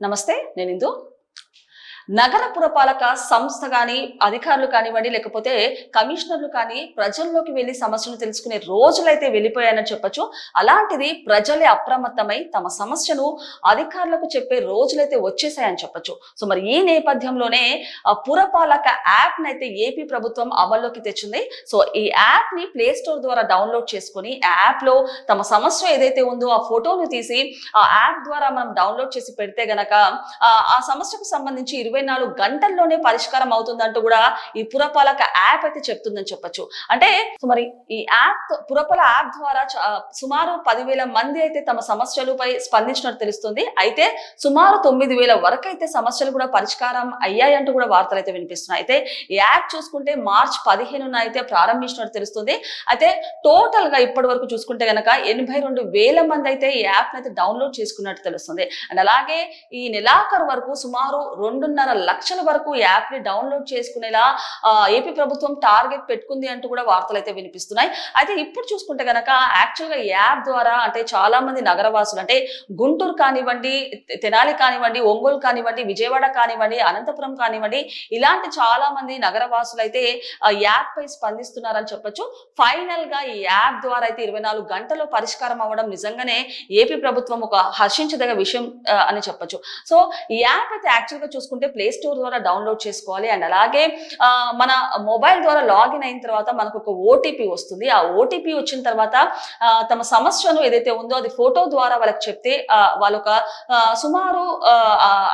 నమస్తే నేను ఇందు నగర పురపాలక సంస్థ కానీ అధికారులు కానివ్వండి లేకపోతే కమిషనర్లు కానీ ప్రజల్లోకి వెళ్ళి సమస్యను తెలుసుకునే రోజులైతే వెళ్ళిపోయాయని చెప్పొచ్చు. అలాంటిది ప్రజలే అప్రమత్తమై తమ సమస్యను అధికారులకు చెప్పే రోజులైతే వచ్చేసాయని చెప్పొచ్చు. సో మరి ఈ నేపథ్యంలోనే పురపాలక యాప్ అయితే ఏపీ ప్రభుత్వం అమల్లోకి తెచ్చింది. సో ఈ యాప్ని ప్లే స్టోర్ ద్వారా డౌన్లోడ్ చేసుకుని ఆ యాప్లో తమ సమస్య ఏదైతే ఉందో ఆ ఫోటోను తీసి ఆ యాప్ ద్వారా మనం డౌన్లోడ్ చేసి పెడితే గనక ఆ ఆ సమస్యకు సంబంధించి ఇరవై నాలుగు గంటల్లోనే పరిష్కారం అవుతుందంటూ కూడా ఈ పురపాలక యాప్ అయితే చెప్తుందని చెప్పొచ్చు. అంటే మరి ఈ యాప్ పురపాల యాప్ ద్వారా సుమారు పదివేల మంది అయితే తమ సమస్యలపై స్పందించినట్టు తెలుస్తుంది. అయితే సుమారు తొమ్మిది వేల వరకు అయితే సమస్యలు కూడా పరిష్కారం అయ్యాయంటూ కూడా వార్తలు అయితే వినిపిస్తున్నాయి. అయితే ఈ యాప్ చూసుకుంటే మార్చ్ పదిహేనున అయితే ప్రారంభించినట్టు తెలుస్తుంది. అయితే టోటల్గా ఇప్పటి వరకు చూసుకుంటే గనక ఎనభై రెండు వేల మంది అయితే ఈ యాప్ అయితే డౌన్లోడ్ చేసుకున్నట్టు తెలుస్తుంది. అండ్ అలాగే ఈ నెలాఖరు వరకు సుమారు రెండున్నర లక్షల వరకు యాప్ని డౌన్లోడ్ చేసుకునేలా ఏపీ ప్రభుత్వం టార్గెట్ పెట్టుకుంది అంటూ కూడా వార్తలు అయితే వినిపిస్తున్నాయి. అయితే ఇప్పుడు చూసుకుంటే గనక యాక్చువల్గా ఈ యాప్ ద్వారా అంటే చాలా మంది నగరవాసులు అంటే గుంటూరు కానివ్వండి తెనాలి కానివ్వండి ఒంగోలు కానివ్వండి విజయవాడ కానివ్వండి అనంతపురం కానివ్వండి ఇలాంటి చాలా మంది నగరవాసులు అయితే యాప్ పై స్పందిస్తున్నారని చెప్పొచ్చు. ఫైనల్గా ఈ యాప్ ద్వారా అయితే ఇరవై నాలుగు గంటల్లో పరిష్కారం అవ్వడం నిజంగానే ఏపీ ప్రభుత్వం ఒక హర్షించదగ విషయం అని చెప్పొచ్చు. సో ఈ యాప్ అయితే యాక్చువల్గా చూసుకుంటే ప్లే స్టోర్ ద్వారా డౌన్లోడ్ చేసుకోవాలి. అండ్ అలాగే మన మొబైల్ ద్వారా లాగిన్ అయిన తర్వాత మనకు ఒక ఓటీపీ వస్తుంది. ఆ ఓటీపీ వచ్చిన తర్వాత తమ సమస్యను ఏదైతే ఉందో అది ఫోటో ద్వారా వాళ్ళకి చెప్తే వాళ్ళొక సుమారు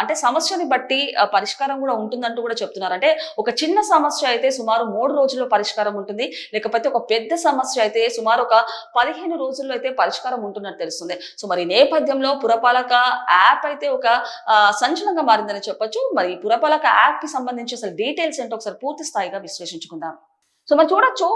అంటే సమస్యని బట్టి పరిష్కారం కూడా ఉంటుందంటూ కూడా చెప్తున్నారు. అంటే ఒక చిన్న సమస్య అయితే సుమారు మూడు రోజుల్లో పరిష్కారం ఉంటుంది. లేకపోతే ఒక పెద్ద సమస్య అయితే సుమారు ఒక పదిహేను రోజుల్లో అయితే పరిష్కారం ఉంటున్నట్టు తెలుస్తుంది. సో మరి నేపథ్యంలో పురపాలక యాప్ అయితే ఒక సంచలనంగా మారిందని చెప్పొచ్చు. మరి ఈ పురపాలక యాప్కి సంబంధించి అసలు డీటెయిల్స్ ఏంటో ఒకసారి పూర్తి స్థాయిగా విశ్లేషించుకుందాం. సో మనం చూడొచ్చు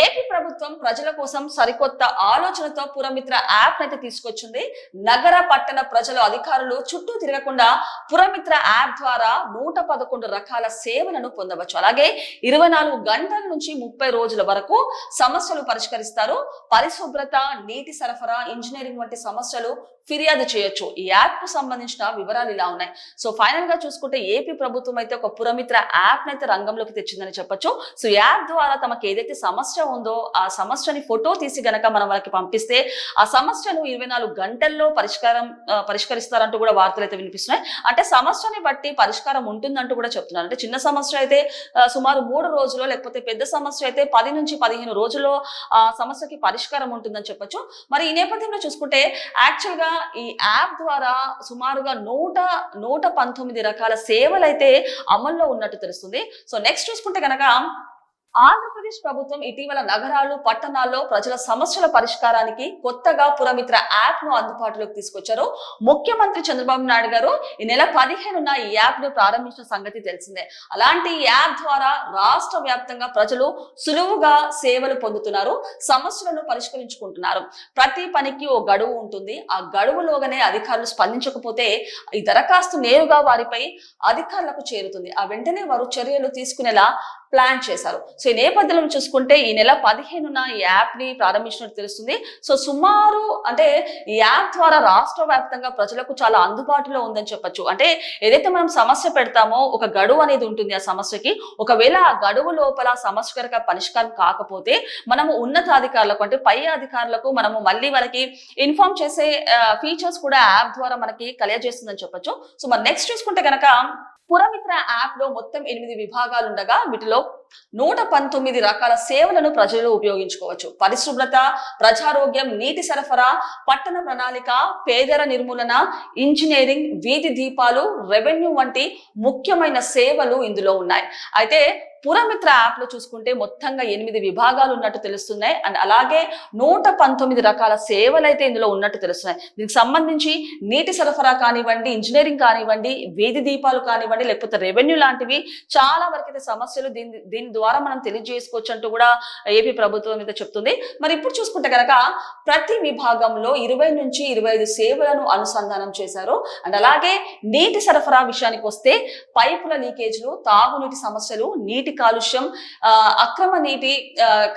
ఏపీ ప్రభుత్వం ప్రజల కోసం సరికొత్త ఆలోచనతో పురమిత్ర యాప్ అయితే తీసుకొచ్చింది. నగర పట్టణ ప్రజలు అధికారులు చుట్టూ తిరగకుండా పురమిత్ర యాప్ ద్వారా నూట పదకొండు రకాల సేవలను పొందవచ్చు. అలాగే ఇరవై నాలుగు గంటల నుంచి ముప్పై రోజుల వరకు సమస్యలు పరిష్కరిస్తారు. పరిశుభ్రత నీటి సరఫరా ఇంజనీరింగ్ వంటి సమస్యలు ఫిర్యాదు చేయొచ్చు. ఈ యాప్కు సంబంధించిన వివరాలు ఇలా ఉన్నాయి. సో ఫైనల్గా చూసుకుంటే ఏపీ ప్రభుత్వం అయితే ఒక పురమిత్ర యాప్ అయితే రంగంలోకి తెచ్చిందని చెప్పొచ్చు. సో యాప్ ద్వారా తమకు ఏదైతే సమస్య ఉందో ఆ సమస్యని ఫోటో తీసి గనక మనం వాళ్ళకి పంపిస్తే ఆ సమస్యను ఇరవై నాలుగు గంటల్లో పరిష్కారం పరిష్కరిస్తారంటూ కూడా వార్తలు అయితే వినిపిస్తున్నాయి. అంటే సమస్యని బట్టి పరిష్కారం ఉంటుందంటూ కూడా చెప్తున్నారు. అంటే చిన్న సమస్య అయితే సుమారు మూడు రోజులు లేకపోతే పెద్ద సమస్య అయితే పది నుంచి పదిహేను రోజుల్లో ఆ సమస్యకి పరిష్కారం ఉంటుందని చెప్పొచ్చు. మరి ఈ నేపథ్యంలో చూసుకుంటే యాక్చువల్గా ఈ యాప్ ద్వారా సుమారుగా నూట నూట పంతొమ్మిది రకాల సేవలు అయితే అమల్లో ఉన్నట్టు తెలుస్తుంది. సో నెక్స్ట్ చూసుకుంటే కనుక ఆంధ్రప్రదేశ్ ప్రభుత్వం ఇటీవల నగరాలు పట్టణాల్లో ప్రజల సమస్యల పరిష్కారానికి కొత్తగా పురమిత్ర యాప్ను అందుబాటులోకి తీసుకొచ్చారు. ముఖ్యమంత్రి చంద్రబాబు నాయుడు గారు ఈ నెల పదిహేనున ఈ యాప్ను ప్రారంభించిన సంగతి తెలిసిందే. అలాంటి ఈ యాప్ ద్వారా రాష్ట్ర వ్యాప్తంగా ప్రజలు సులువుగా సేవలు పొందుతున్నారు సమస్యలను పరిష్కరించుకుంటున్నారు. ప్రతి పనికి ఓ గడువు ఉంటుంది. ఆ గడువులోగానే అధికారులు స్పందించకపోతే ఈ దరఖాస్తు నేరుగా వారిపై అధికారులకు చేరుతుంది. ఆ వెంటనే వారు చర్యలు తీసుకునేలా ప్లాన్ చేశారు. సో ఈ నేపథ్యంలో చూసుకుంటే ఈ నెల పదిహేనున ఈ యాప్ని ప్రారంభించినట్టు తెలుస్తుంది. సో సుమారు అంటే ఈ యాప్ ద్వారా రాష్ట్ర వ్యాప్తంగా ప్రజలకు చాలా అందుబాటులో ఉందని చెప్పొచ్చు. అంటే ఏదైతే మనం సమస్య పెడతామో ఒక గడువు అనేది ఉంటుంది ఆ సమస్యకి. ఒకవేళ ఆ గడువు లోపల సమస్య కనుక పరిష్కారం కాకపోతే మనము ఉన్నతాధికారులకు అంటే పై అధికారులకు మనము మళ్ళీ వాళ్ళకి ఇన్ఫార్మ్ చేసే ఫీచర్స్ కూడా యాప్ ద్వారా మనకి కలియజేస్తుందని చెప్పొచ్చు. సో మరి నెక్స్ట్ చూసుకుంటే కనుక పురమిత్ర యాప్లో మొత్తం ఎనిమిది విభాగాలు ఉండగా వీటిలో నూట పంతొమ్మిది రకాల సేవలను ప్రజలు ఉపయోగించుకోవచ్చు. పరిశుభ్రత ప్రజారోగ్యం నీటి సరఫరా పట్టణ ప్రణాళిక పేదల నిర్మూలన ఇంజనీరింగ్ వీధి దీపాలు రెవెన్యూ వంటి ముఖ్యమైన సేవలు ఇందులో ఉన్నాయి. అయితే పురమిత్ర యాప్లో చూసుకుంటే మొత్తంగా ఎనిమిది విభాగాలు ఉన్నట్టు తెలుస్తున్నాయి. అండ్ అలాగే నూట పంతొమ్మిది రకాల సేవలు అయితే ఇందులో ఉన్నట్టు తెలుస్తున్నాయి. దీనికి సంబంధించి నీటి సరఫరా కానివ్వండి ఇంజనీరింగ్ కానివ్వండి వీధి దీపాలు కానివ్వండి లేకపోతే రెవెన్యూ లాంటివి చాలా వరకు అయితే సమస్యలు దీని దీని దీని ద్వారా మనం తెలియజేసుకోవచ్చు అంటూ కూడా ఏపీ ప్రభుత్వం అయితే చెప్తుంది. మరి ఇప్పుడు చూసుకుంటే కనుక ప్రతి విభాగంలో ఇరవై నుంచి ఇరవై ఐదు సేవలను అనుసంధానం చేశారు. అండ్ అలాగే నీటి సరఫరా విషయానికి వస్తే పైపుల లీకేజ్లు తాగునీటి సమస్యలు నీటి కాలుష్యం అక్రమ నీటి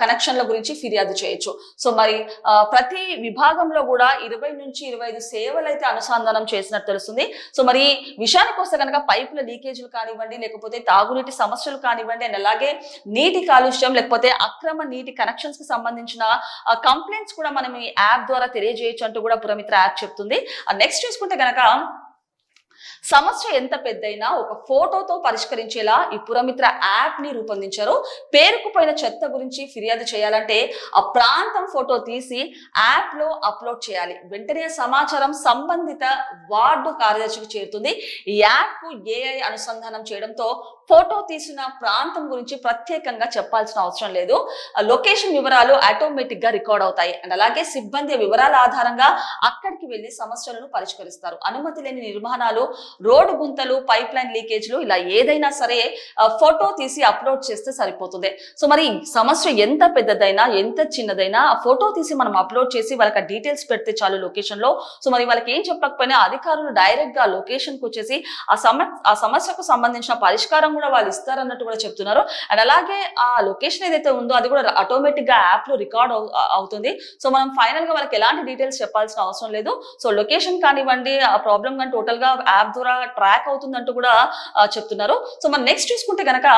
కనెక్షన్ల గురించి ఫిర్యాదు చేయొచ్చు. సో మరి ఆ, ప్రతి విభాగంలో కూడా ఇరవై నుంచి ఇరవై ఐదు సేవలు అయితే అనుసంధానం చేసినట్టు తెలుస్తుంది. సో మరి విషయానికి వస్తే కనుక పైపుల లీకేజీలు కానివ్వండి లేకపోతే తాగునీటి సమస్యలు కానివ్వండి అండ్ అలాగే నీటి కాలుష్యం లేకపోతే అక్రమ నీటి కనెక్షన్స్కి సంబంధించిన కంప్లైంట్స్ కూడా మనం ఈ యాప్ ద్వారా తెలియజేయచ్చు అంటూ కూడా పురమిత్ర యాప్ చెప్తుంది. నెక్స్ట్ చూసుకుంటే కనుక సమస్య ఎంత పెద్దయినా ఒక ఫోటోతో పరిష్కరించేలా ఈ పురమిత్ర యాప్ని రూపొందించారు. పేరుకుపోయిన చెత్త గురించి ఫిర్యాదు చేయాలంటే ఆ ప్రాంతం ఫోటో తీసి యాప్లో అప్లోడ్ చేయాలి. వెంటనే సమాచారం సంబంధిత వార్డు కార్యదర్శికి చేరుతుంది. ఈ యాప్కు ఏఐ అనుసంధానం చేయడంతో ఫోటో తీసిన ప్రాంతం గురించి ప్రత్యేకంగా చెప్పాల్సిన అవసరం లేదు. లొకేషన్ వివరాలు ఆటోమేటిక్గా రికార్డ్ అవుతాయి. అండ్ అలాగే సిబ్బంది వివరాల ఆధారంగా అక్కడికి వెళ్ళి సమస్యలను పరిష్కరిస్తారు. అనుమతి లేని నిర్మాణాలు రోడ్డు గుంతలు పైప్ లైన్ లీకేజ్లు ఇలా ఏదైనా సరే ఫోటో తీసి అప్లోడ్ చేస్తే సరిపోతుంది. సో మరి సమస్య ఎంత పెద్దదైనా ఎంత చిన్నదైనా ఆ ఫోటో తీసి మనం అప్లోడ్ చేసి వాళ్ళకి డీటెయిల్స్ పెడితే చాలు లొకేషన్లో. సో మరి వాళ్ళకి ఏం చెప్పకపోయినా అధికారులు డైరెక్ట్గా లొకేషన్కు వచ్చేసి ఆ సమ ఆ సమస్యకు సంబంధించిన పరిష్కారం కూడా వాళ్ళు ఇస్తారన్నట్టు కూడా చెప్తున్నారు. అండ్ అలాగే ఆ లొకేషన్ ఏదైతే ఉందో అది కూడా ఆటోమేటిక్గా యాప్లో రికార్డ్ అవుతుంది. సో మనం ఫైనల్గా వాళ్ళకి ఎలాంటి డీటెయిల్స్ చెప్పాల్సిన అవసరం లేదు. సో లొకేషన్ కానివ్వండి ఆ ప్రాబ్లం కానీ టోటల్గా యాప్ ద్వారా ట్రాక్ అవుతుందంటూ కూడా చెప్తున్నారు. సో మనం నెక్స్ట్ చూసుకుంటే గనక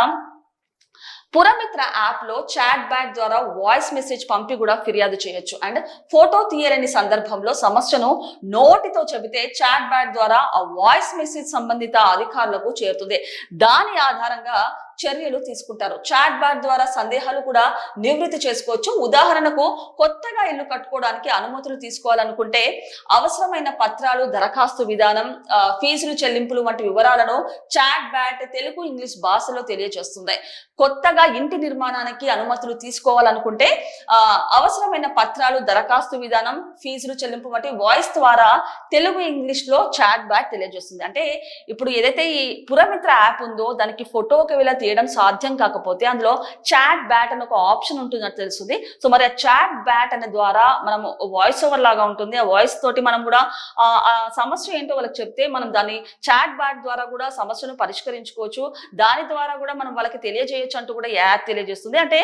పురమిత్ర యాప్లో చాట్ బ్యాక్ ద్వారా వాయిస్ మెసేజ్ పంపి కూడా ఫిర్యాదు చేయొచ్చు. అండ్ ఫోటో తీయలేని సందర్భంలో సమస్యను నోటితో చెబితే చాట్ బ్యాక్ ద్వారా ఆ వాయిస్ మెసేజ్ సంబంధిత అధికారులకు చేరుతుంది. దాని ఆధారంగా చర్యలు తీసుకుంటారు. చాట్ బ్యాట్ ద్వారా సందేహాలు కూడా నివృత్తి చేసుకోవచ్చు. ఉదాహరణకు కొత్తగా ఇల్లు కట్టుకోవడానికి అనుమతులు తీసుకోవాలనుకుంటే అవసరమైన పత్రాలు దరఖాస్తు విధానం ఫీజులు చెల్లింపులు వంటి వివరాలను చాట్ బ్యాట్ తెలుగు ఇంగ్లీష్ భాషలో తెలియజేస్తుంది. కొత్తగా ఇంటి నిర్మాణానికి అనుమతులు తీసుకోవాలనుకుంటే అవసరమైన పత్రాలు దరఖాస్తు విధానం ఫీజులు చెల్లింపు వంటి వాయిస్ ద్వారా తెలుగు ఇంగ్లీష్లో చాట్ బ్యాట్ తెలియజేస్తుంది. అంటే ఇప్పుడు ఏదైతే ఈ పురమిత్ర యాప్ ఉందో దానికి ఫోటో ఒకవేళ తీయడం సాధ్యం కాకపోతే అందులో చాట్ బ్యాట్ అని ఒక ఆప్షన్ ఉంటుందని తెలుస్తుంది. సో మరి ఆ చాట్ బ్యాట్ అనే ద్వారా మనం వాయిస్ ఓవర్ లాగా ఉంటుంది. ఆ వాయిస్ తోటి మనం కూడా ఆ సమస్య ఏంటో వాళ్ళకి చెప్తే మనం దాన్ని చాట్ బ్యాట్ ద్వారా కూడా సమస్యను పరిష్కరించుకోవచ్చు. దాని ద్వారా కూడా మనం వాళ్ళకి తెలియజేయొచ్చు అంటూ కూడా యాప్ తెలియజేస్తుంది. అంటే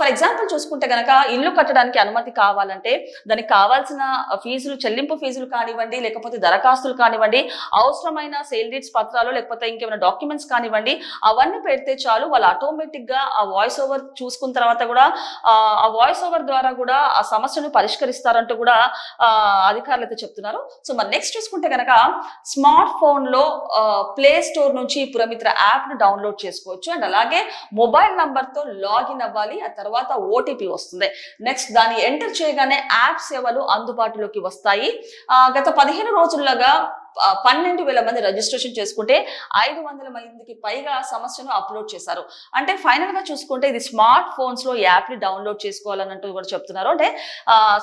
ఫర్ ఎగ్జాంపుల్ చూసుకుంటే గనక ఇల్లు కట్టడానికి అనుమతి కావాలంటే దానికి కావాల్సిన ఫీజులు చెల్లింపు ఫీజులు కానివ్వండి లేకపోతే దరఖాస్తులు కానివ్వండి అవసరమైన సేల్ డీడ్స్ పత్రాలు లేకపోతే ఇంకేమైనా డాక్యుమెంట్స్ కానివ్వండి అవన్నీ పెడితే చాలు. వాళ్ళు ఆటోమేటిక్గా ఆ వాయిస్ ఓవర్ చూసుకున్న తర్వాత కూడా ఆ, వాయిస్ ఓవర్ ద్వారా కూడా ఆ సమస్యను పరిష్కరిస్తారంటూ కూడా అధికారులు అయితే చెప్తున్నారు. సో మరి నెక్స్ట్ చూసుకుంటే కనుక స్మార్ట్ ఫోన్లో ప్లే స్టోర్ నుంచి పురమిత్ర యాప్ను డౌన్లోడ్ చేసుకోవచ్చు. అండ్ అలాగే మొబైల్ నంబర్తో లాగిన్ అవ్వాలి. ఆ తర్వాత ఓటీపీ వస్తుంది. నెక్స్ట్ దాన్ని ఎంటర్ చేయగానే యాప్ సేవలు అందుబాటులోకి వస్తాయి. గత పదిహేను రోజుల్లోగా పన్నెండు వేల మంది రిజిస్ట్రేషన్ చేసుకుంటే ఐదు వందల మందికి పైగా సమస్యను అప్లోడ్ చేశారు. అంటే ఫైనల్గా చూసుకుంటే ఇది స్మార్ట్ ఫోన్స్లో యాప్ని డౌన్లోడ్ చేసుకోవాలన్నట్టు కూడా చెప్తున్నారు. అంటే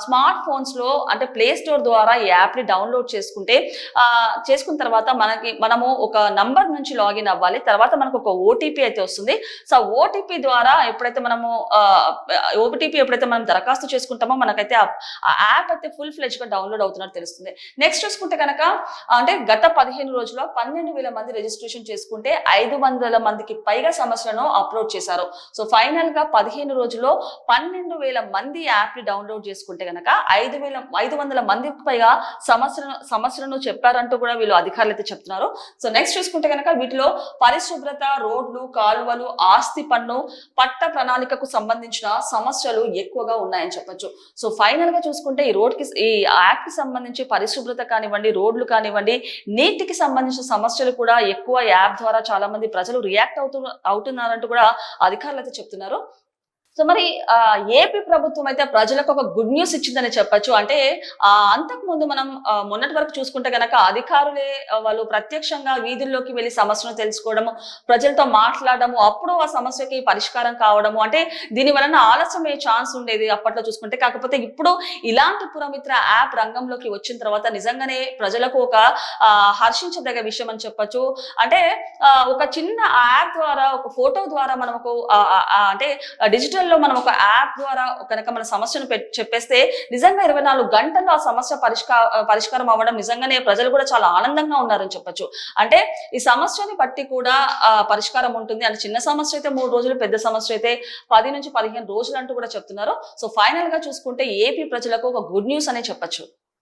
స్మార్ట్ ఫోన్స్లో అంటే ప్లే స్టోర్ ద్వారా ఈ యాప్ని డౌన్లోడ్ చేసుకుంటే చేసుకున్న తర్వాత మనకి మనము ఒక నంబర్ నుంచి లాగిన్ అవ్వాలి. తర్వాత మనకు ఒక ఓటీపీ అయితే వస్తుంది. సో ఓటీపీ ద్వారా ఎప్పుడైతే మనము ఓటీపీ ఎప్పుడైతే మనం దరఖాస్తు చేసుకుంటామో మనకైతే ఆ యాప్ అయితే ఫుల్ ఫ్లెజ్గా డౌన్లోడ్ అవుతున్నట్టు తెలుస్తుంది. నెక్స్ట్ చూసుకుంటే కనుక అంటే గత పదిహేను రోజుల్లో పన్నెండు వేల మంది రిజిస్ట్రేషన్ చేసుకుంటే ఐదు వందల మందికి పైగా సమస్యలను అప్లోడ్ చేశారు. సో ఫైనల్గా పదిహేను రోజుల్లో పన్నెండు వేల మంది యాప్ని డౌన్లోడ్ చేసుకుంటే గనక ఐదు వేల ఐదు వందల మందికి పైగా సమస్యలను సమస్యలను చెప్పారంటూ కూడా వీళ్ళు అధికారులు అయితే చెప్తున్నారు. సో నెక్స్ట్ చూసుకుంటే కనుక వీటిలో పరిశుభ్రత రోడ్లు కాలువలు ఆస్తి పన్ను పట్ట ప్రణాళికకు సంబంధించిన సమస్యలు ఎక్కువగా ఉన్నాయని చెప్పొచ్చు. సో ఫైనల్గా చూసుకుంటే ఈ రోడ్కి ఈ యాప్కి సంబంధించి పరిశుభ్రత కానివ్వండి రోడ్లు కానివ్వండి నీటికి సంబంధించిన సమస్యలు కూడా ఎక్కువ యాప్ ద్వారా చాలా మంది ప్రజలు రియాక్ట్ అవుతు అవుతున్నారంటూ కూడా అధికారులు అయితే చెప్తున్నారు. సో మరి ఆ, ఏపీ ప్రభుత్వం అయితే ప్రజలకు ఒక గుడ్ న్యూస్ ఇచ్చిందని చెప్పచ్చు. అంటే అంతకు ముందు మనం మొన్నటి వరకు చూసుకుంటే గనక అధికారులే వాళ్ళు ప్రత్యక్షంగా వీధుల్లోకి వెళ్ళి సమస్యను తెలుసుకోవడము ప్రజలతో మాట్లాడము అప్పుడు ఆ సమస్యకి పరిష్కారం కావడము అంటే దీని వలన ఆలస్యం ఛాన్స్ ఉండేది అప్పట్లో చూసుకుంటే. కాకపోతే ఇప్పుడు ఇలాంటి పురమిత్ర యాప్ రంగంలోకి వచ్చిన తర్వాత నిజంగానే ప్రజలకు ఒక హర్షించదగ్గ విషయం అని చెప్పొచ్చు. అంటే ఒక చిన్న యాప్ ద్వారా ఒక ఫోటో ద్వారా మనము ఒక అంటే డిజిటల్ లో మనం ఒక యాప్ ద్వారా కనుక మన సమస్యను చెప్పేస్తే నిజంగా ఇరవై నాలుగు గంటల్లో ఆ సమస్య పరిష్కార పరిష్కారం అవ్వడం నిజంగానే ప్రజలు కూడా చాలా ఆనందంగా ఉన్నారని చెప్పొచ్చు. అంటే ఈ సమస్యని బట్టి కూడా పరిష్కారం ఉంటుంది. అంటే చిన్న సమస్య అయితే మూడు రోజులు పెద్ద సమస్య అయితే పది నుంచి పదిహేను రోజులు అంటూ కూడా చెప్తున్నారు. సో ఫైనల్గా చూసుకుంటే ఏపీ ప్రజలకు ఒక గుడ్ న్యూస్ అనే చెప్పచ్చు.